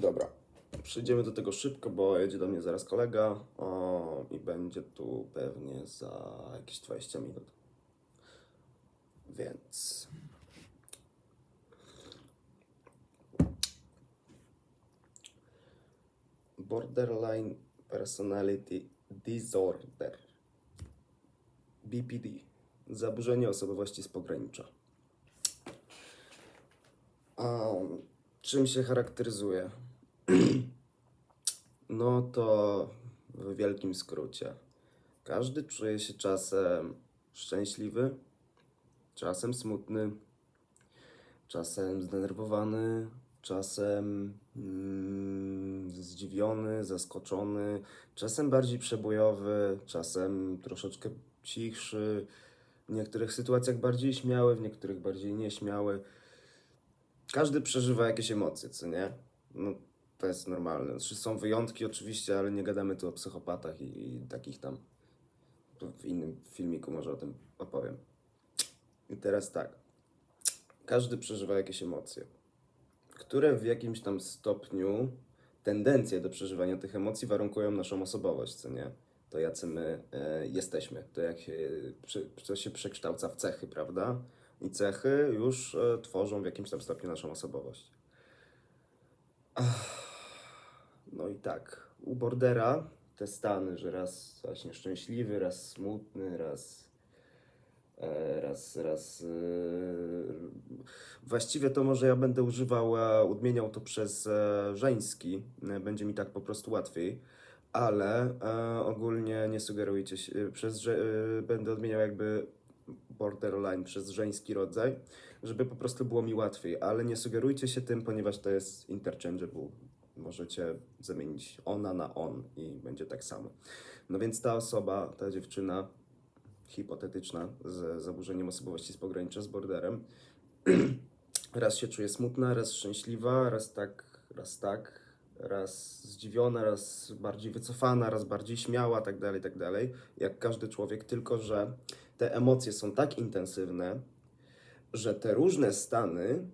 Dobra, przejdziemy do tego szybko, bo jedzie do mnie zaraz kolega o, i będzie tu pewnie za jakieś 20 minut. Więc. Borderline Personality Disorder. BPD. Zaburzenie osobowości z pogranicza. A czym się charakteryzuje? No to w wielkim skrócie. Każdy czuje się czasem szczęśliwy, czasem smutny, czasem zdenerwowany, czasem mm, zdziwiony, zaskoczony, czasem bardziej przebojowy, czasem troszeczkę cichszy, w niektórych sytuacjach bardziej śmiały, w niektórych bardziej nieśmiały. Każdy przeżywa jakieś emocje, co nie? No, to jest normalne. Znaczy, są wyjątki oczywiście, ale nie gadamy tu o psychopatach i, i takich tam. W innym filmiku może o tym opowiem. I teraz tak. Każdy przeżywa jakieś emocje, które w jakimś tam stopniu tendencje do przeżywania tych emocji warunkują naszą osobowość, co nie? To jacy my e, jesteśmy, to jak się, to się przekształca w cechy, prawda? I cechy już e, tworzą w jakimś tam stopniu naszą osobowość. Ach, No i tak, u Bordera te stany, że raz właśnie szczęśliwy, raz smutny, raz e, raz, raz. e, Właściwie to może ja będę używał, odmieniał to przez e, żeński, będzie mi tak po prostu łatwiej, ale ogólnie nie sugerujcie się, przez, że, będę odmieniał jakby borderline przez żeński rodzaj, żeby po prostu było mi łatwiej, ale nie sugerujcie się tym, ponieważ to jest interchangeable. Możecie zamienić ona na on i będzie tak samo. No więc ta osoba, ta dziewczyna hipotetyczna z zaburzeniem osobowości z pogranicza z borderem, raz się czuje smutna, raz szczęśliwa, raz tak, raz tak, raz zdziwiona, raz bardziej wycofana, raz bardziej śmiała, tak dalej, tak dalej. Jak każdy człowiek, tylko że te emocje są tak intensywne, że te różne stany,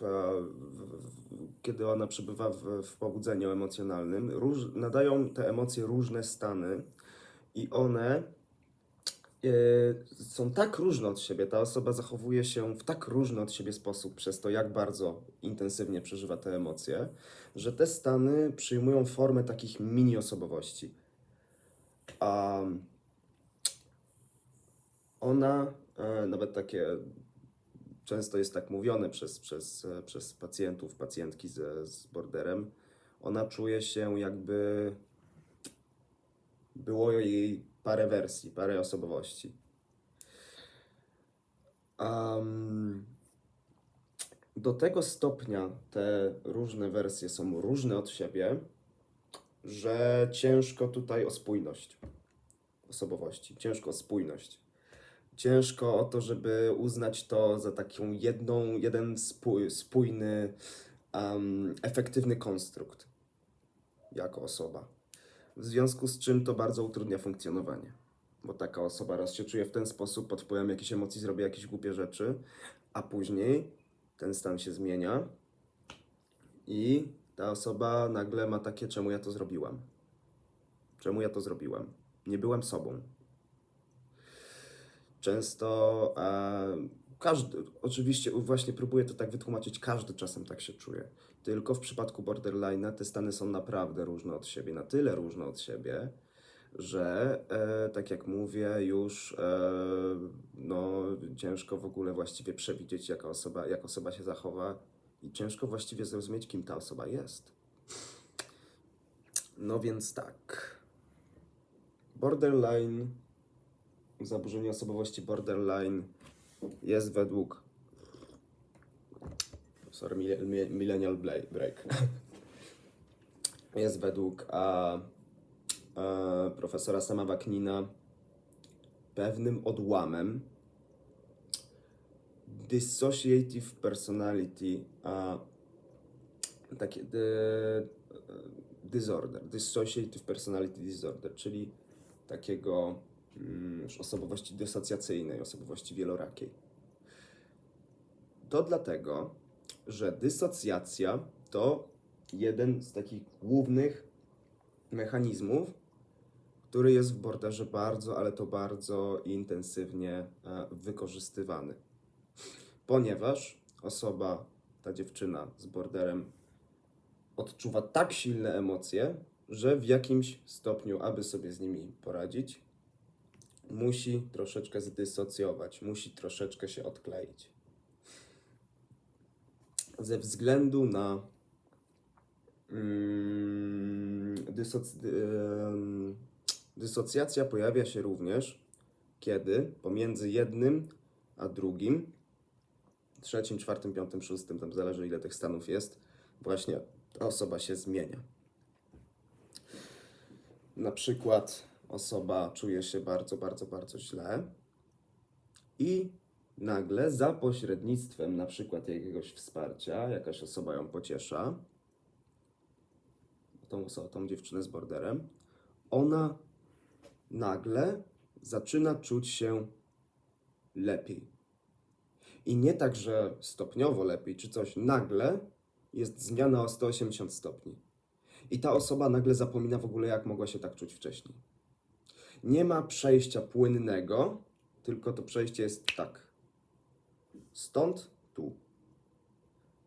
w, kiedy ona przebywa w, w pobudzeniu emocjonalnym, róż, nadają te emocje różne stany i one e, są tak różne od siebie, ta osoba zachowuje się w tak różny od siebie sposób przez to, jak bardzo intensywnie przeżywa te emocje, że te stany przyjmują formę takich mini-osobowości. A ona, e, nawet takie, często jest tak mówione przez, przez, przez pacjentów, pacjentki ze, z borderem, ona czuje się jakby było jej parę wersji, parę osobowości. Am, do tego stopnia te różne wersje są różne od siebie, że ciężko tutaj o spójność osobowości, ciężko o spójność. Ciężko o to, żeby uznać to za taką jedną, jeden spój, spójny, am, efektywny konstrukt jako osoba. W związku z czym to bardzo utrudnia funkcjonowanie. Bo taka osoba raz się czuje w ten sposób, pod wpływem jakichś emocji zrobi jakieś głupie rzeczy, a później ten stan się zmienia i ta osoba nagle ma takie, czemu ja to zrobiłam? Czemu ja to zrobiłam? Nie byłem sobą. Często e, każdy, oczywiście właśnie próbuję to tak wytłumaczyć, każdy czasem tak się czuje. Tylko w przypadku borderline'a te stany są naprawdę różne od siebie, na tyle różne od siebie, że e, tak jak mówię, już e, no, ciężko w ogóle właściwie przewidzieć, jaka osoba, jak osoba się zachowa i ciężko właściwie zrozumieć, kim ta osoba jest. No więc tak. Borderline, zaburzenie osobowości borderline jest według. Sorry, mille- mi- millennial break. jest według a, a, profesora Sama Waknina pewnym odłamem dissociative personality a, takie dy, disorder, dissociative personality disorder, czyli takiego już osobowości dysocjacyjnej, osobowości wielorakiej. To dlatego, że dysocjacja to jeden z takich głównych mechanizmów, który jest w borderze bardzo, ale to bardzo intensywnie e, wykorzystywany. Ponieważ osoba, ta dziewczyna z borderem odczuwa tak silne emocje, że w jakimś stopniu, aby sobie z nimi poradzić, musi troszeczkę zdysocjować, musi troszeczkę się odkleić. Ze względu na mm, dysocjacja pojawia się również, kiedy pomiędzy jednym a drugim, trzecim, czwartym, piątym, szóstym, tam zależy ile tych stanów jest, właśnie ta osoba się zmienia. Na przykład osoba czuje się bardzo, bardzo, bardzo źle i nagle za pośrednictwem na przykład jakiegoś wsparcia, jakaś osoba ją pociesza, tą, oso- tą dziewczynę z borderem, ona nagle zaczyna czuć się lepiej. I nie tak, że stopniowo lepiej czy coś, nagle jest zmiana o 180 stopni. I ta osoba nagle zapomina w ogóle, jak mogła się tak czuć wcześniej. Nie ma przejścia płynnego, tylko to przejście jest tak. Stąd tu.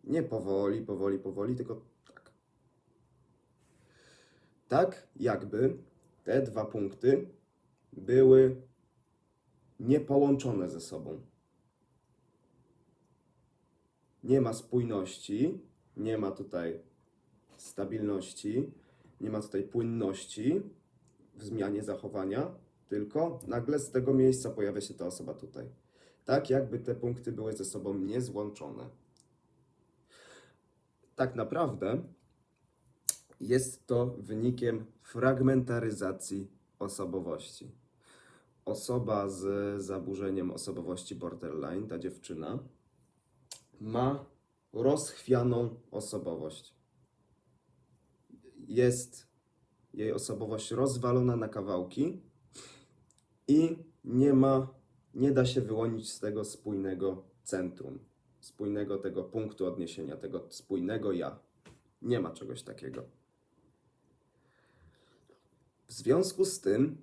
Nie powoli, powoli, powoli, tylko tak. Tak, jakby te dwa punkty były niepołączone ze sobą. Nie ma spójności, nie ma tutaj stabilności, nie ma tutaj płynności w zmianie zachowania, tylko nagle z tego miejsca pojawia się ta osoba tutaj. Tak jakby te punkty były ze sobą niezłączone. Tak naprawdę jest to wynikiem fragmentaryzacji osobowości. Osoba z zaburzeniem osobowości borderline, ta dziewczyna, ma rozchwianą osobowość. Jest jej osobowość rozwalona na kawałki i nie ma, nie da się wyłonić z tego spójnego centrum, spójnego tego punktu odniesienia, tego spójnego ja. Nie ma czegoś takiego. W związku z tym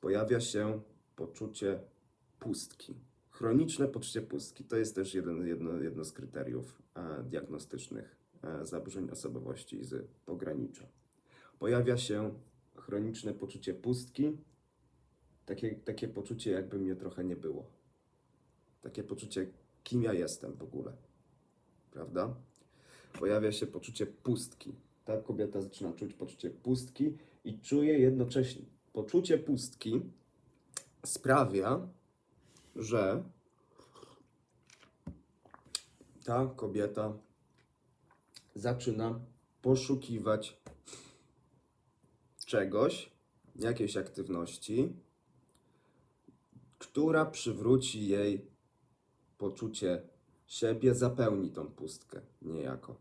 pojawia się poczucie pustki. Chroniczne poczucie pustki to jest też jeden, jedno, jedno z kryteriów e, diagnostycznych e, zaburzeń osobowości z pogranicza. Pojawia się chroniczne poczucie pustki, takie, takie poczucie, jakby mnie trochę nie było. Takie poczucie, kim ja jestem w ogóle. Prawda? Pojawia się poczucie pustki. Ta kobieta zaczyna czuć poczucie pustki i czuje jednocześnie poczucie pustki sprawia, że ta kobieta zaczyna poszukiwać czegoś, jakiejś aktywności, która przywróci jej poczucie siebie, zapełni tą pustkę niejako.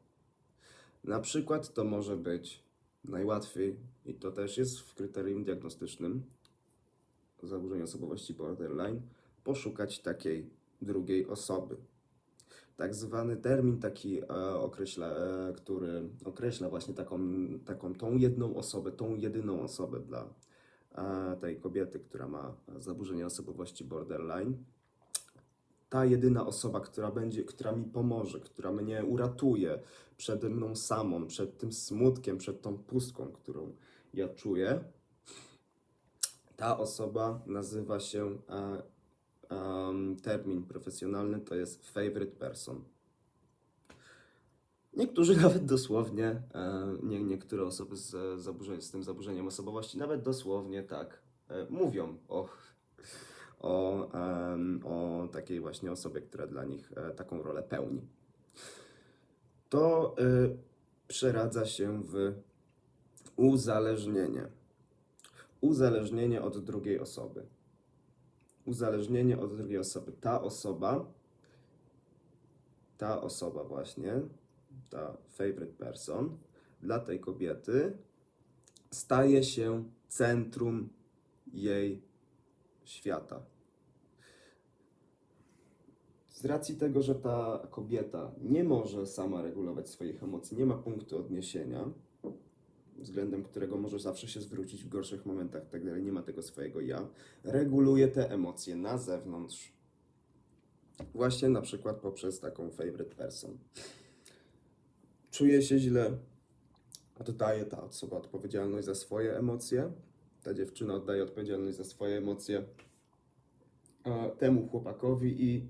Na przykład to może być najłatwiej, i to też jest w kryterium diagnostycznym zaburzeń osobowości borderline, poszukać takiej drugiej osoby. Tak zwany termin taki e, określa, e, który określa właśnie taką, taką tą jedną osobę, tą jedyną osobę dla e, tej kobiety, która ma zaburzenie osobowości borderline. Ta jedyna osoba, która będzie, która mi pomoże, która mnie uratuje przed mną samą, przed tym smutkiem, przed tą pustką, którą ja czuję. Ta osoba nazywa się em, termin profesjonalny to jest favorite person. Niektórzy nawet dosłownie, e, nie, niektóre osoby z, zaburzeń, z tym zaburzeniem osobowości nawet dosłownie tak e, mówią o, o, o takiej właśnie osobie, która dla nich e, taką rolę pełni. To e, przeradza się w uzależnienie. Uzależnienie od drugiej osoby uzależnienie od drugiej osoby. Ta osoba, ta osoba właśnie, ta favorite person, dla tej kobiety staje się centrum jej świata. Z racji tego, że ta kobieta nie może sama regulować swoich emocji, nie ma punktu odniesienia, względem którego może zawsze się zwrócić w gorszych momentach, tak dalej, nie ma tego swojego ja, reguluje te emocje na zewnątrz. Właśnie na przykład poprzez taką favorite person. Czuje się źle, oddaje ta osoba odpowiedzialność za swoje emocje, ta dziewczyna oddaje odpowiedzialność za swoje emocje e, temu chłopakowi i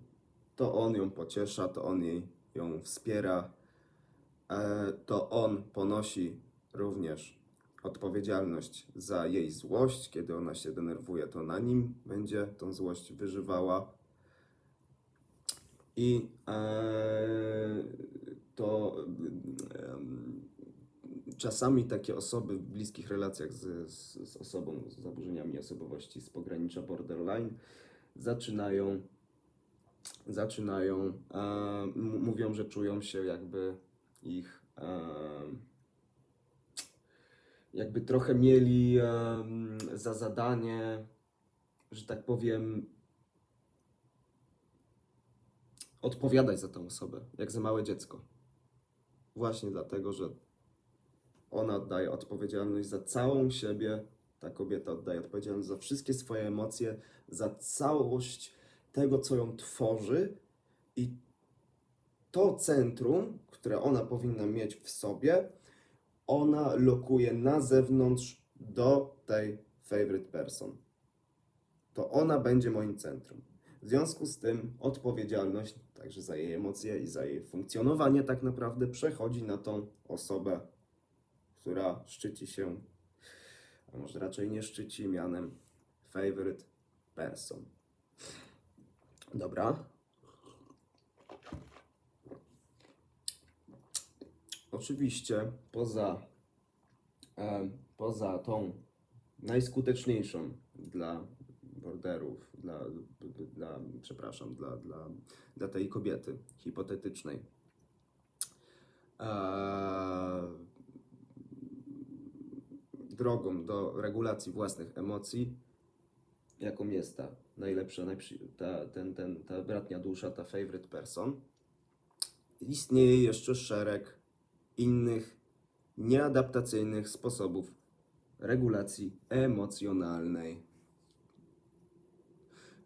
to on ją pociesza, to on jej ją wspiera, e, to on ponosi również odpowiedzialność za jej złość. Kiedy ona się denerwuje, to na nim będzie tą złość wyżywała. I e, to em, czasami takie osoby w bliskich relacjach z, z, z osobą z zaburzeniami osobowości z pogranicza borderline zaczynają zaczynają, e, mówią, że czują się jakby ich, e, jakby trochę mieli za zadanie, że tak powiem, odpowiadać za tą osobę, jak za małe dziecko. Właśnie dlatego, że ona oddaje odpowiedzialność za całą siebie, ta kobieta oddaje odpowiedzialność za wszystkie swoje emocje, za całość tego, co ją tworzy i to centrum, które ona powinna mieć w sobie, ona lokuje na zewnątrz do tej favorite person. To ona będzie moim centrum. W związku z tym odpowiedzialność także za jej emocje i za jej funkcjonowanie tak naprawdę przechodzi na tą osobę, która szczyci się, a może raczej nie szczyci mianem favorite person. Dobra. Oczywiście poza, e, poza tą najskuteczniejszą dla borderów, dla, dla przepraszam, dla, dla, dla tej kobiety hipotetycznej. E, drogą do regulacji własnych emocji, jaką jest ta najlepsza, najprzy, ta, ten, ten, ta bratnia dusza, ta favorite person, istnieje jeszcze szereg innych nieadaptacyjnych sposobów regulacji emocjonalnej.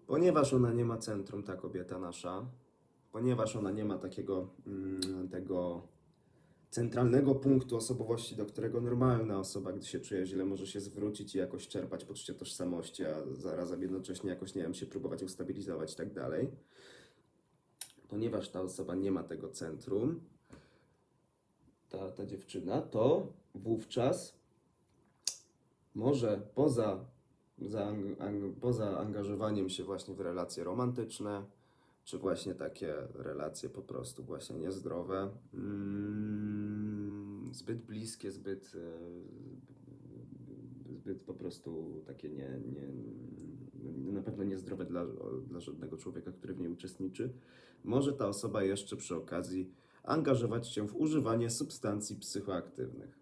Ponieważ ona nie ma centrum, ta kobieta nasza, ponieważ ona nie ma takiego mm, tego centralnego punktu osobowości, do którego normalna osoba, gdy się czuje źle, może się zwrócić i jakoś czerpać poczucie tożsamości, a zarazem jednocześnie jakoś, nie wiem, się próbować ustabilizować i tak dalej. Ponieważ ta osoba nie ma tego centrum, ta, ta dziewczyna, to wówczas może poza, poza angażowaniem się właśnie w relacje romantyczne, czy właśnie takie relacje po prostu właśnie niezdrowe, mm, zbyt bliskie, zbyt, e, zbyt po prostu takie nie, nie, na pewno niezdrowe dla, dla żadnego człowieka, który w niej uczestniczy, może ta osoba jeszcze przy okazji angażować się w używanie substancji psychoaktywnych.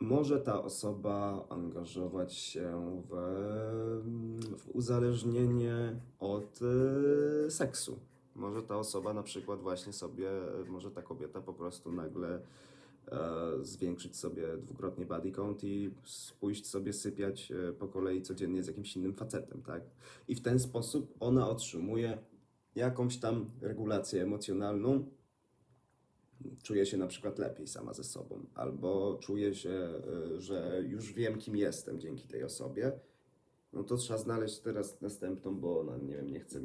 Może ta osoba angażować się w, w uzależnienie od e, seksu. Może ta osoba na przykład właśnie sobie, może ta kobieta po prostu nagle e, zwiększyć sobie dwukrotnie body count i pójść sobie sypiać e, po kolei codziennie z jakimś innym facetem, tak? I w ten sposób ona otrzymuje jakąś tam regulację emocjonalną, czuje się na przykład lepiej sama ze sobą, albo czuje się, y, że już wiem, kim jestem dzięki tej osobie, no to trzeba znaleźć teraz następną, bo ona, nie wiem, nie chce,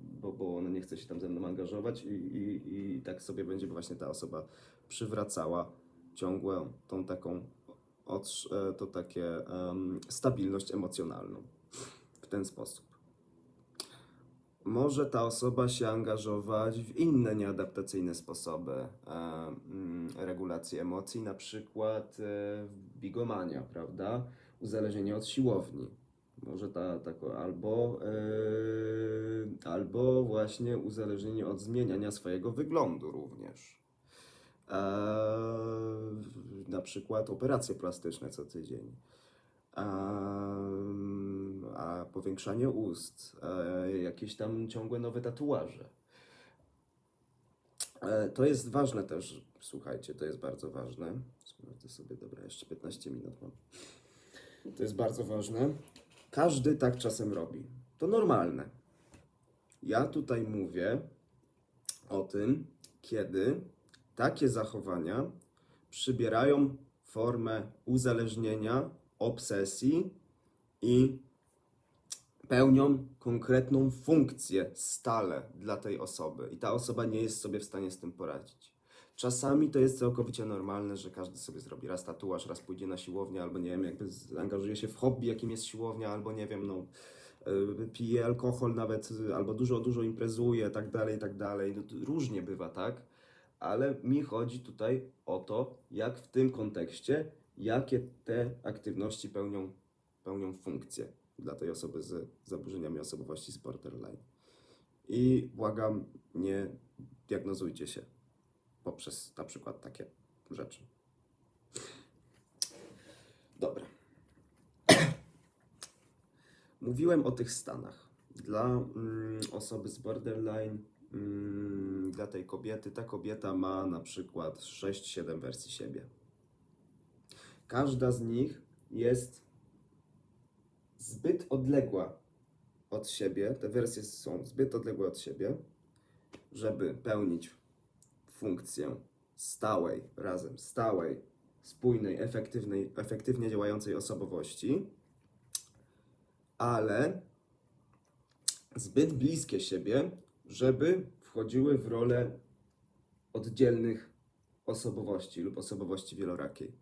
bo, bo ona nie chce się tam ze mną angażować i, i, i tak sobie będzie właśnie ta osoba przywracała ciągłą tą taką, e, to takie em, stabilność emocjonalną w ten sposób może ta osoba się angażować w inne nieadaptacyjne sposoby e, mm, regulacji emocji, na przykład e, bigomania, prawda? Uzależnienie od siłowni. Może ta, tako, albo, e, albo właśnie uzależnienie od zmieniania swojego wyglądu również. E, na przykład operacje plastyczne co tydzień. Em, a powiększanie ust, e, jakieś tam ciągłe nowe tatuaże. E, To jest ważne też, słuchajcie, to jest bardzo ważne. Sprawdzę sobie, dobra, jeszcze 15 minut mam. To jest bardzo ważne. Każdy tak czasem robi. To normalne. Ja tutaj mówię o tym, kiedy takie zachowania przybierają formę uzależnienia, obsesji i pełnią konkretną funkcję stale dla tej osoby i ta osoba nie jest sobie w stanie z tym poradzić. Czasami to jest całkowicie normalne, że każdy sobie zrobi raz tatuaż, raz pójdzie na siłownię, albo nie wiem, jakby zaangażuje się w hobby, jakim jest siłownia, albo nie wiem, no y, pije alkohol nawet, y, albo dużo, dużo imprezuje, tak dalej, tak dalej. No, różnie bywa, tak? Ale mi chodzi tutaj o to, jak w tym kontekście, jakie te aktywności pełnią, pełnią funkcję dla tej osoby z zaburzeniami osobowości z borderline. I błagam, nie diagnozujcie się poprzez na przykład takie rzeczy. Dobra. Mówiłem o tych stanach. Dla mm, osoby z borderline, mm, dla tej kobiety, ta kobieta ma na przykład 6-7 wersji siebie. Każda z nich jest zbyt odległa od siebie, te wersje są zbyt odległe od siebie, żeby pełnić funkcję stałej, razem stałej, spójnej, efektywnej, efektywnie działającej osobowości, ale zbyt bliskie siebie, żeby wchodziły w rolę oddzielnych osobowości lub osobowości wielorakiej.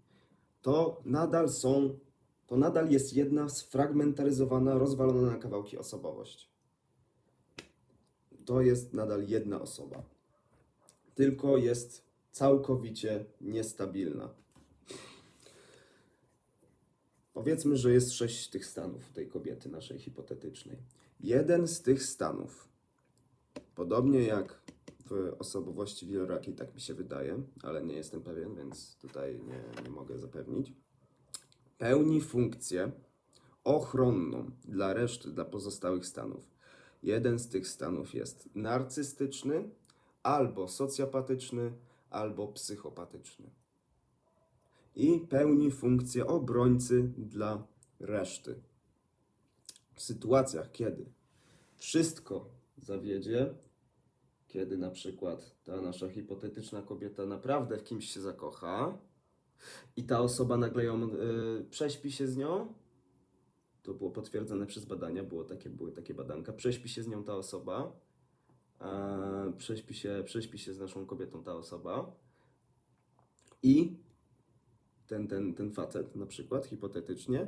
To nadal są, to nadal jest jedna sfragmentaryzowana, rozwalona na kawałki osobowość. To jest nadal jedna osoba tylko jest całkowicie niestabilna. Powiedzmy, że jest sześć tych stanów tej kobiety, naszej hipotetycznej. Jeden z tych stanów, podobnie jak w osobowości wielorakiej, tak mi się wydaje, ale nie jestem pewien, więc tutaj nie, nie mogę zapewnić, pełni funkcję ochronną dla reszty, dla pozostałych stanów. Jeden z tych stanów jest narcystyczny, albo socjopatyczny, albo psychopatyczny. I pełni funkcję obrońcy dla reszty. W sytuacjach, kiedy wszystko zawiedzie, kiedy na przykład ta nasza hipotetyczna kobieta naprawdę w kimś się zakocha i ta osoba nagle ją y, prześpi się z nią, to było potwierdzone przez badania, było takie, były takie badanka, prześpi się z nią ta osoba, e, prześpi, się, prześpi się z naszą kobietą ta osoba. I ten, ten, ten facet na przykład, hipotetycznie,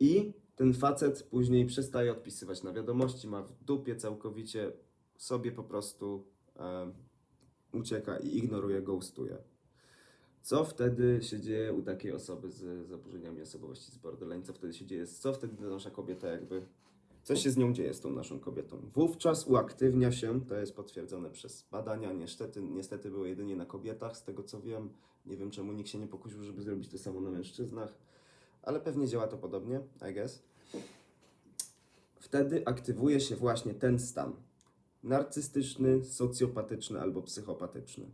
i ten facet później przestaje odpisywać na wiadomości, ma w dupie całkowicie, sobie po prostu e, ucieka i ignoruje, ghostuje. Co wtedy się dzieje u takiej osoby z zaburzeniami osobowości z borderline? Co wtedy się dzieje? Co wtedy nasza kobieta jakby... Co się z nią dzieje, z tą naszą kobietą? Wówczas uaktywnia się, to jest potwierdzone przez badania, niestety, niestety były jedynie na kobietach, z tego co wiem. Nie wiem czemu nikt się nie pokusił, żeby zrobić to samo na mężczyznach, ale pewnie działa to podobnie, I guess. Wtedy aktywuje się właśnie ten stan. Narcystyczny, socjopatyczny albo psychopatyczny.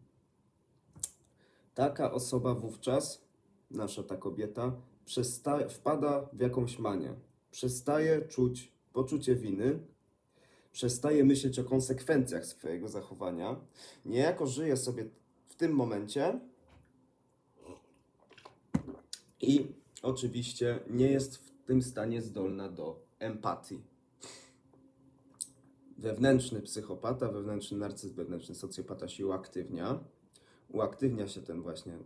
Taka osoba wówczas, nasza ta kobieta, wpada w jakąś manię. Przestaje czuć poczucie winy, przestaje myśleć o konsekwencjach swojego zachowania, niejako żyje sobie w tym momencie i oczywiście nie jest w tym stanie zdolna do empatii. Wewnętrzny psychopata, wewnętrzny narcyz, wewnętrzny socjopata się uaktywnia. Uaktywnia się ten właśnie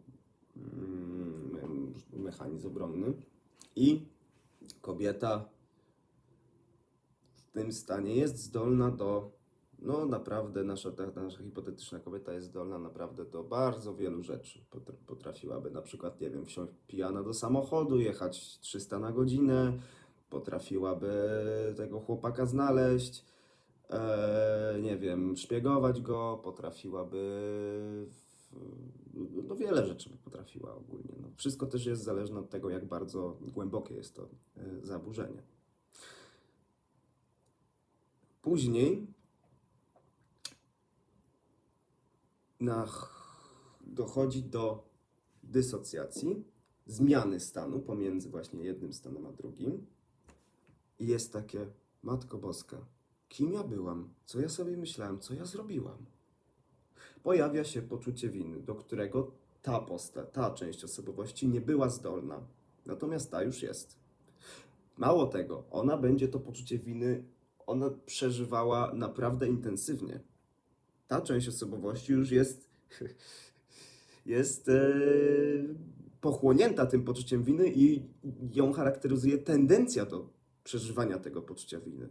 mm, mechanizm obronny i kobieta w tym stanie jest zdolna do, no naprawdę nasza, ta, nasza hipotetyczna kobieta jest zdolna naprawdę do bardzo wielu rzeczy. Potr- Potrafiłaby na przykład, nie wiem, wsiąść pijana do samochodu, jechać 300 na godzinę, potrafiłaby tego chłopaka znaleźć, e, nie wiem, szpiegować go, potrafiłaby, no wiele rzeczy by potrafiła ogólnie. No, wszystko też jest zależne od tego, jak bardzo głębokie jest to e, zaburzenie. Później na, dochodzi do dysocjacji, zmiany stanu pomiędzy właśnie jednym stanem a drugim. I jest takie, Matko Boska, kim ja byłam? Co ja sobie myślałam? Co ja zrobiłam? Pojawia się poczucie winy, do którego ta postać, ta część osobowości nie była zdolna. Natomiast ta już jest. Mało tego, ona będzie to poczucie winy, ona przeżywała naprawdę intensywnie. Ta część osobowości już jest, jest e, pochłonięta tym poczuciem winy i ją charakteryzuje tendencja do przeżywania tego poczucia winy.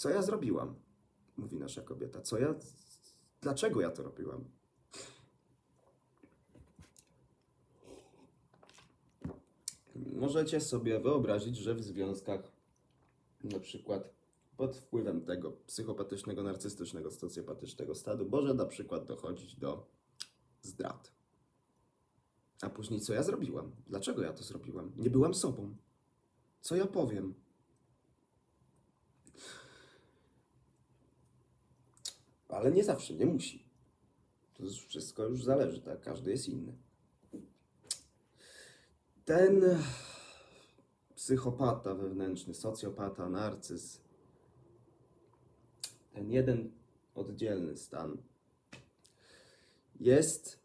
Co ja zrobiłam? Mówi nasza kobieta. Co ja. Dlaczego ja to robiłam? Możecie sobie wyobrazić, że w związkach, na przykład pod wpływem tego psychopatycznego, narcystycznego, socjopatycznego stanu, może na przykład dochodzić do zdrad. A później co ja zrobiłam? Dlaczego ja to zrobiłam? Nie byłam sobą. Co ja powiem? Ale nie zawsze, nie musi. To wszystko już zależy, tak? Każdy jest inny. Ten psychopata wewnętrzny, socjopata, narcyz, ten jeden oddzielny stan jest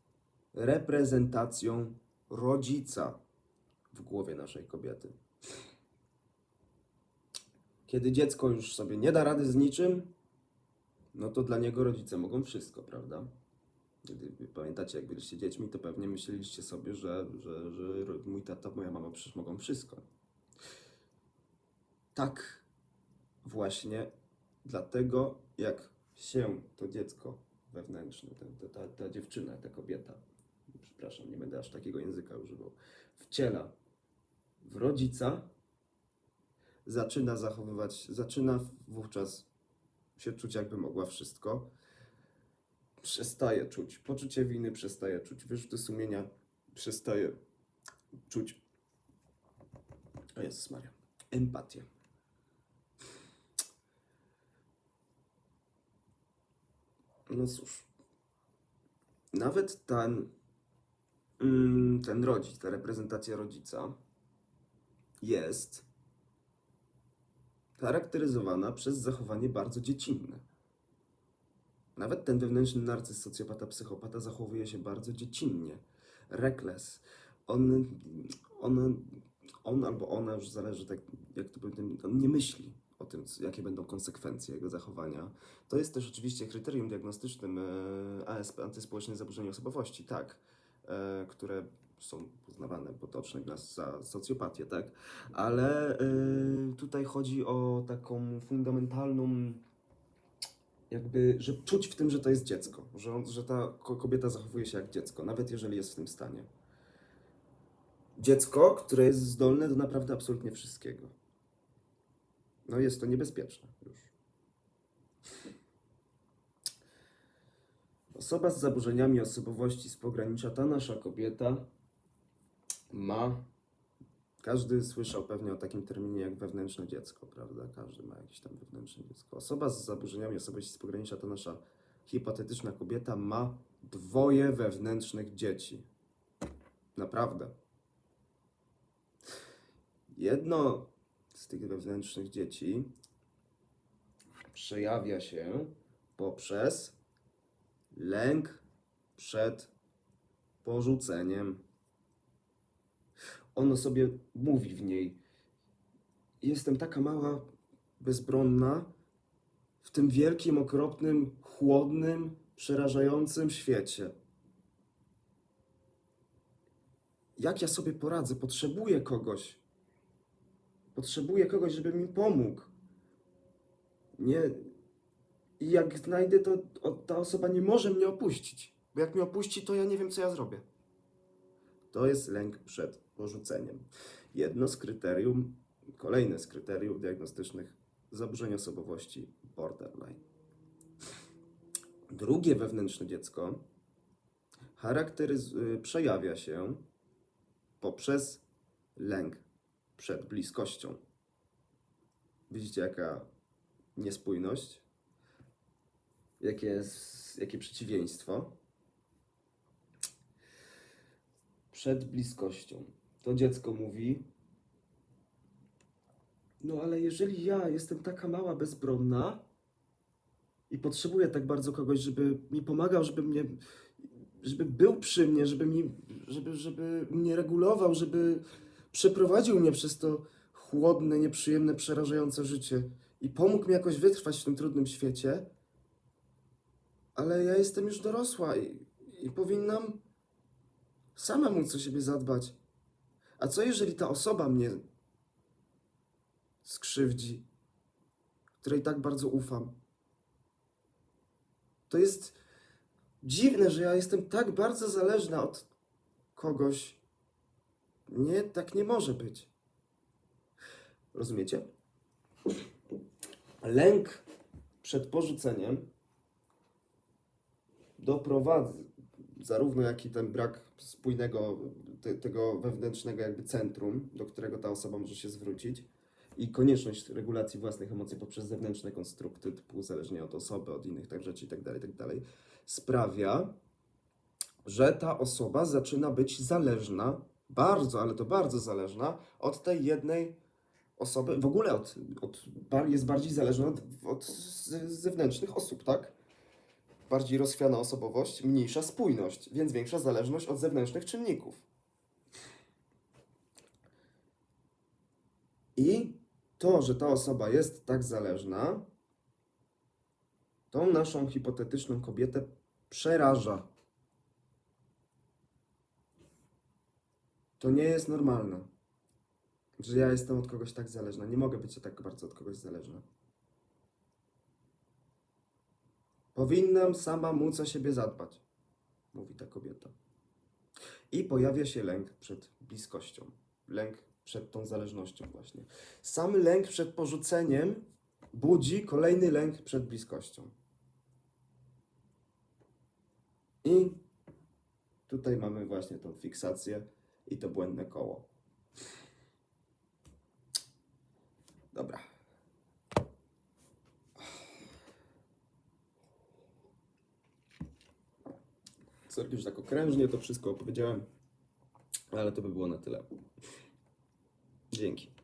reprezentacją rodzica w głowie naszej kobiety. Kiedy dziecko już sobie nie da rady z niczym, no to dla niego rodzice mogą wszystko, prawda? Gdy pamiętacie, jak byliście dziećmi, to pewnie myśleliście sobie, że, że, że mój tata, moja mama przecież mogą wszystko. Tak właśnie dlatego, jak się to dziecko wewnętrzne, ta, ta, ta dziewczyna, ta kobieta, przepraszam, nie będę aż takiego języka używał, wciela w rodzica, zaczyna zachowywać, zaczyna wówczas się czuć, jakby mogła wszystko. Przestaje czuć poczucie winy, przestaje czuć wyrzuty sumienia, przestaje czuć. O Jezus Maria. Empatię. No cóż. Nawet ten, mm, ten rodzic, ta reprezentacja rodzica jest charakteryzowana przez zachowanie bardzo dziecinne. Nawet ten wewnętrzny narcyz, socjopata, psychopata zachowuje się bardzo dziecinnie. Reckless. On, on, on albo ona, już zależy tak, jak to powiem, on nie myśli o tym, jakie będą konsekwencje jego zachowania. To jest też oczywiście kryterium diagnostycznym e, ASP, antyspołeczne zaburzenie osobowości, tak, e, które są uznawane potocznie za socjopatię, tak, ale e, tutaj chodzi o taką fundamentalną jakby, że czuć w tym, że to jest dziecko, że, że ta ko- kobieta zachowuje się jak dziecko, nawet jeżeli jest w tym stanie. Dziecko, które jest zdolne do naprawdę absolutnie wszystkiego. No jest to niebezpieczne już. Osoba z zaburzeniami osobowości z pogranicza, ta nasza kobieta ma. Każdy słyszał pewnie o takim terminie jak wewnętrzne dziecko, prawda? Każdy ma jakieś tam wewnętrzne dziecko. Osoba z zaburzeniami osobowości z pogranicza, ta nasza hipotetyczna kobieta ma dwoje wewnętrznych dzieci. Naprawdę. Jedno z tych wewnętrznych dzieci przejawia się poprzez lęk przed porzuceniem. Ono sobie mówi w niej: Jestem taka mała, bezbronna w tym wielkim, okropnym, chłodnym, przerażającym świecie. Jak ja sobie poradzę? Potrzebuję kogoś. Potrzebuję kogoś, żeby mi pomógł. Nie. I jak znajdę, to ta osoba nie może mnie opuścić. Bo jak mnie opuści, to ja nie wiem, co ja zrobię. To jest lęk przed porzuceniem. Jedno z kryterium, kolejne z kryteriów diagnostycznych zaburzeń osobowości borderline. Drugie wewnętrzne dziecko charakteryz- y, przejawia się poprzez lęk przed bliskością Widzicie, jaka niespójność? Jakie, jakie przeciwieństwo? Przed bliskością. To dziecko mówi: No, ale jeżeli ja jestem taka mała, bezbronna i potrzebuję tak bardzo kogoś, żeby mi pomagał, żeby mnie, żeby był przy mnie, żeby, mi, żeby, żeby mnie regulował, żeby przeprowadził mnie przez to chłodne, nieprzyjemne, przerażające życie i pomógł mi jakoś wytrwać w tym trudnym świecie, ale ja jestem już dorosła i, i powinnam sama móc o siebie zadbać. A co jeżeli ta osoba mnie skrzywdzi, której tak bardzo ufam? To jest dziwne, że ja jestem tak bardzo zależna od kogoś. Nie, tak nie może być. Rozumiecie? Lęk przed porzuceniem doprowadza, zarówno jak i ten brak spójnego, te, tego wewnętrznego jakby centrum, do którego ta osoba może się zwrócić i konieczność regulacji własnych emocji poprzez zewnętrzne konstrukty, typu uzależnienie od osoby, od innych tak rzeczy itd., itd., sprawia, że ta osoba zaczyna być zależna, bardzo, ale to bardzo zależna od tej jednej osoby, w ogóle od, od, jest bardziej zależna od, od zewnętrznych osób, tak? Bardziej rozchwiana osobowość, mniejsza spójność, więc większa zależność od zewnętrznych czynników. I to, że ta osoba jest tak zależna, tą naszą hipotetyczną kobietę przeraża. To nie jest normalne, że ja jestem od kogoś tak zależna. Nie mogę być tak bardzo od kogoś zależna. Powinnam sama móc o siebie zadbać, mówi ta kobieta. I pojawia się lęk przed bliskością, lęk przed tą zależnością, właśnie. Sam lęk przed porzuceniem budzi kolejny lęk przed bliskością. I tutaj mamy właśnie tą fiksację i to błędne koło. Dobra. Sorry, że tak okrężnie to wszystko opowiedziałem, ale to by było na tyle. Dzięki.